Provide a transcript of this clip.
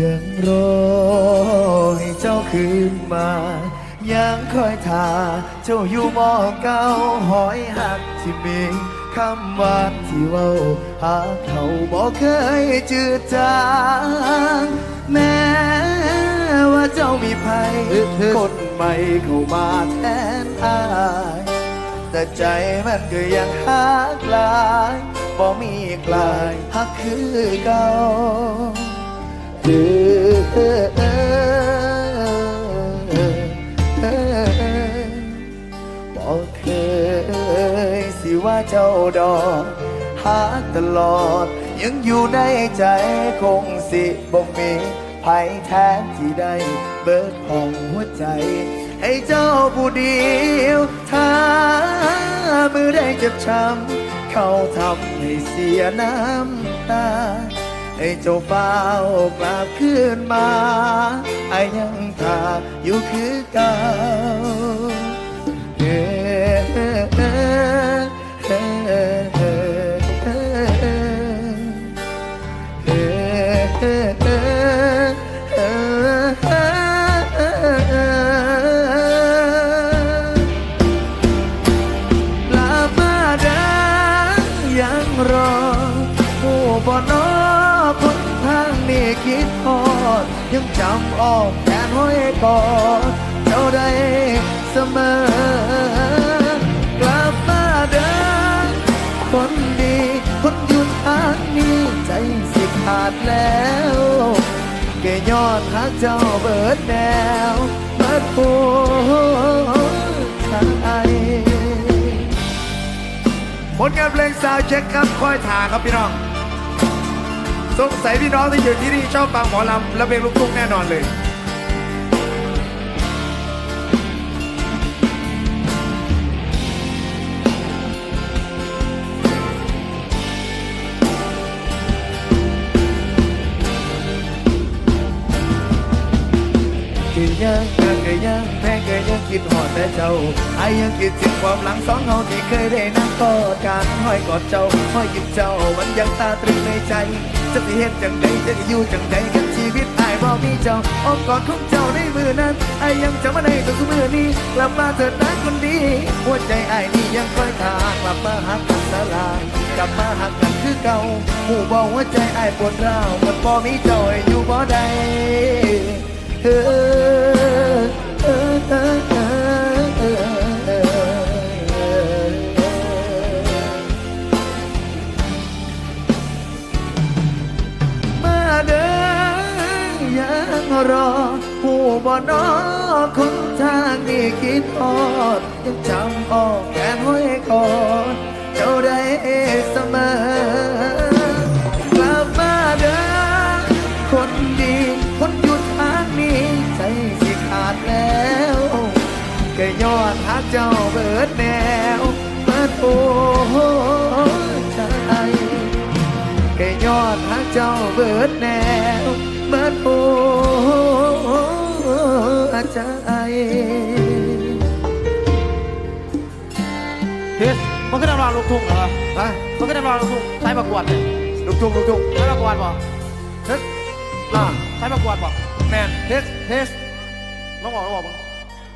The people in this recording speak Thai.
ยังรอให้เจ้าคืนมา ยังคอยท่าเจ้าอยู่หมองเก่าหอยหักที่มีคำว่าที่เว้าหากเขาบอกเคยจืดจางแม้ว่าเจ้ามีภัยคนใหม่เข้ามาแทนอายแต่ใจมันก็ยังหักหลายบ่มีกลายหักคือเก่า เออเคยสิว่าเจ้าดอกหักตลอด ยังอยู่ในใจคงสิบ่มีภัยแทนที่ได้เบิดห้องหัวใจ ให้เจ้าผู้เดียวถ้ามือได้เจ็บช้ำเขาทำให้เสียน้ำตา ให้เจ้าเฝ้ากลับคืนมาไอ้ยังทาอยู่คือเก่าเฮ้เฮ้เฮ้เฮ้เฮ้เฮ้เฮ้ลามาดายังรอผู้บ่นอ นี้คิดทอดยังจำออกแทนห้อยกอดเจ้าได้เสมอ กลับมาเด้อคนดี คนอยู่ทางนี้ใจสิขาดแล้วแกยอดหักเจ้าเบิดแนวเบิดหัวใจผลงานเพลงซาวเช็คครับคอยถาครับพี่น้อง สงสัยพี่น้องที่อยู่ที่นี่ชอบฟังหมอลำและเพลงลูกทุ่งแน่นอนเลยก็ คิดหอดแต่เจ้าไอ้ยังคิดถึงความหลังสองเฮาที่เคยได้นั่งกอดกันห้อยกอดเจ้าห้อยหยิบเจ้ามันยังตาตรึงในใจ จะสิเห็นจังใดจะอยู่จังใดกับชีวิตไอ้บ่มีเจ้าอ้อมกอดของเจ้าในมือนั้นไอ้ยังจะมาได้ตัวมือนี้กลับมาเถิดนะคนดี หัวใจไอ้นี่ยังคอยทางกลับมาหักกันสลายกลับมาหักกันคือเก่าผู้บอกหัวใจไอ้ปวดร้าวมันบ่มีเจ้าอยู่บ่ได้เออเออเออเออ รอผู้บ่นอคนทางนี้คิดทอดยังจำออกแค่ห้อยกอดเจ้าได้เสมอกลับมาเด้อคนดีคนหยุดทางนี้ใจสิขาดแล้วก็ย้อนหาเจ้าเบิดแนวเบิดโอ้ใจก็ย้อนหาเจ้าเบิดแนว เบิดโอ้ใจเฮ้ยมันก็นักร้องลูกทุ่งเหรอฮะมันก็นักร้องลูกทุ่งใช้ประกวดเลยลูกทุ่งลูกทุ่งใช้ประกวดบ่เฮ้ยอ่าใช้ประกวดบ่แมนเฮ้ยเฮ้ยลองบอกลองบอกมึง